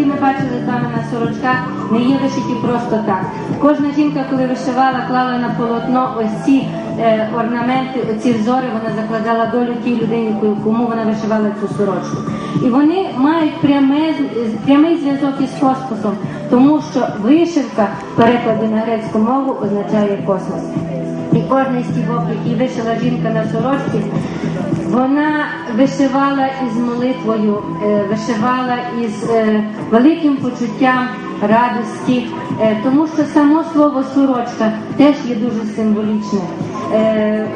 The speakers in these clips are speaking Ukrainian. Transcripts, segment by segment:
які ми бачили з вами на сорочках, не є вишиті просто так. Кожна жінка, коли вишивала, клала на полотно ось ці е, орнаменти, оці взори, вона закладала долю тій людині, кому вона вишивала цю сорочку. І вони мають пряме, прямий зв'язок із космосом, тому що вишивка в перекладі на грецьку мову означає космос. І кожний стібок, який вишила жінка на сорочці, вона вишивала із молитвою, е, вишивала із е, великим почуттям радості, е, тому що само слово сорочка теж є дуже символічне.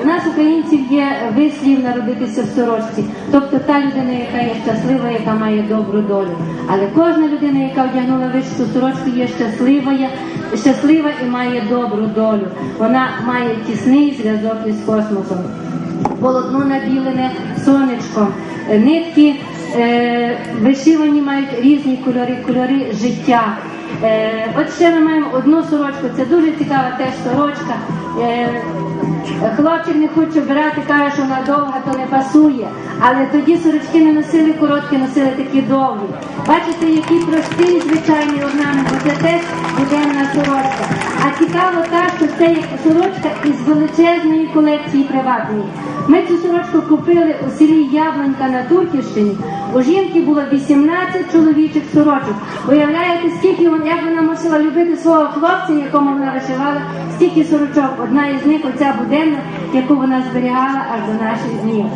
У нас, українців, є вислів народитися в сорочці, тобто та людина, яка є щаслива, яка має добру долю. Але кожна людина, яка одягнула вишиту сорочку, є щаслива, щаслива і має добру долю. Вона має тісний зв'язок із космосом полотно набілене сонечком. Е, Нитки е, вишивані мають різні кольори, кольори життя. Е, от ще ми маємо одну сорочку, це дуже цікава теж сорочка. Е, хлопчик не хоче брати, каже, що вона довга, то не пасує. Але тоді сорочки не носили короткі, носили такі довгі. Бачите, який простий звичайний орнамент, бо це теж буденна сорочка. А цікаво те, що це є сорочка із величезної колекції приватної. Ми цю сорочку купили у селі Яблонька на Турківщині. У жінки було 18 чоловічих сорочок. Уявляєте, скільки вона, як вона мусила любити свого хлопця, якому вона вишивала, стільки сорочок. Одна із них оця буденна, яку вона зберігала аж до наших днів.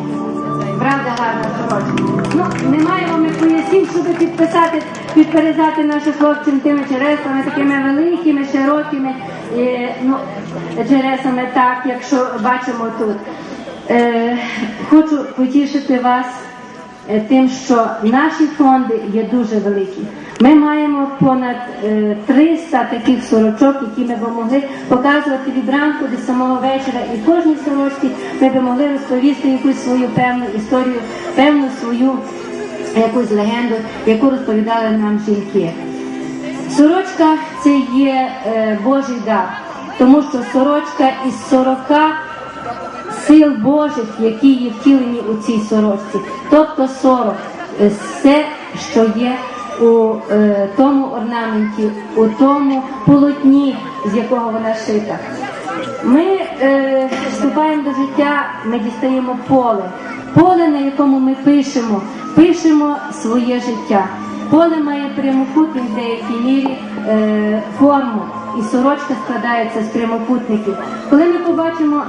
Правда, гарна сорочка. Ну, не маємо ми пояснів, щоб підписати, підперезати наших хлопців тими чересами, такими великими, широкими і, ну, чересами, так, якщо бачимо тут. Е, хочу потішити вас е, тим, що наші фонди є дуже великі. Ми маємо понад е, 300 таких сорочок, які ми б могли показувати від ранку до самого вечора. І кожній сорочці ми б могли розповісти якусь свою певну історію, певну свою якусь легенду, яку розповідали нам жінки. Сорочка це є е, Божий дар, тому що сорочка із 40 сил Божих, які є втілені у цій сорочці. Тобто 40 е, все, що є у е, тому орнаменті, у тому полотні, з якого вона шита. Ми е, вступаємо до життя, ми дістаємо поле. Поле, на якому ми пишемо, пишемо своє життя. Поле має прямокутник в деякій мірі е, форму, і сорочка складається з прямокутників. Коли ми побачимо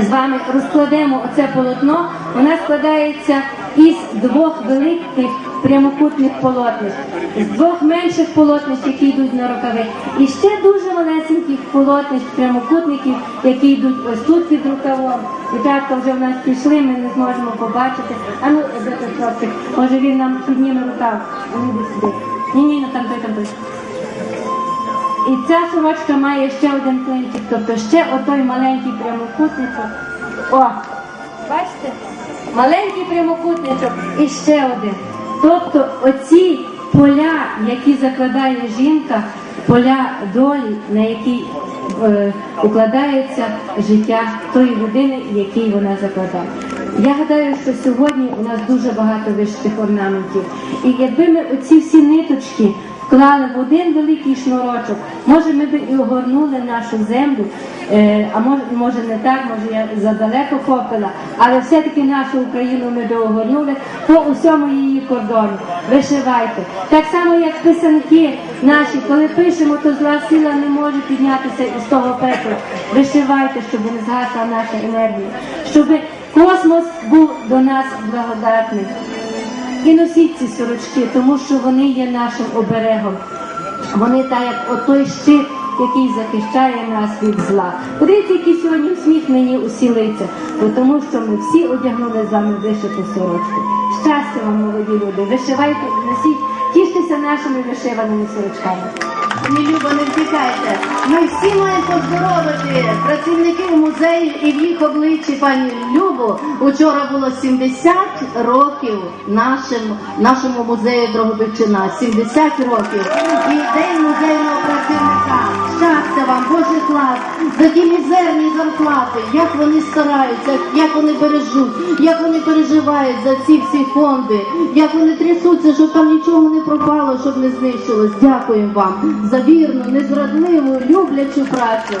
з вами розкладемо оце полотно, вона складається із двох великих прямокутних полотнищ, з двох менших полотнищ, які йдуть на рукави, і ще дуже малесеньких полотнищ, прямокутників, які йдуть ось тут під рукавом. Дівчатка вже в нас пішли, ми не зможемо побачити. А ну, де той хлопчик? Може він нам підніме рукав. Ну, сюди. Ні, ні, ну там той, там той. І ця сорочка має ще один клинчик, тобто ще отой маленький прямокутничок. О, бачите? Маленький прямокутничок і ще один. Тобто оці поля, які закладає жінка, поля долі, на якій е, укладається життя тої людини, якій вона закладає. Я гадаю, що сьогодні у нас дуже багато вишитих орнаментів. І якби ми оці всі ниточки вклали в один великий шнурочок, може ми б і огорнули нашу землю, е, а може, може не так, може я задалеко хопила, але все-таки нашу Україну ми би огорнули по усьому її кордону. Вишивайте. Так само, як писанки наші, коли пишемо, то зла сила не може піднятися із того пекла. Вишивайте, щоб не згасла наша енергія, щоб космос був до нас благодатний. І носіть ці сорочки, тому що вони є нашим оберегом. Вони так, як отой щит, який захищає нас від зла. Подивіться, які сьогодні усміхнені усі лиця, тому що ми всі одягнули з вами вишиту сорочку. Щастя вам, молоді люди, вишивайте, носіть, тіштеся нашими вишиваними сорочками. Пані Люба, не втікайте. Ми всі маємо поздоровити працівників музею і в їх обличчі пані Любу. Учора було 70 років нашим, нашому музею Дрогобичина. 70 років. І День музейного працівника. Щастя клас, за ті мізерні зарплати, як вони стараються, як вони бережуть, як вони переживають за ці всі фонди, як вони трясуться, щоб там нічого не пропало, щоб не знищилось. Дякуємо вам за вірну, незрадливу, люблячу працю.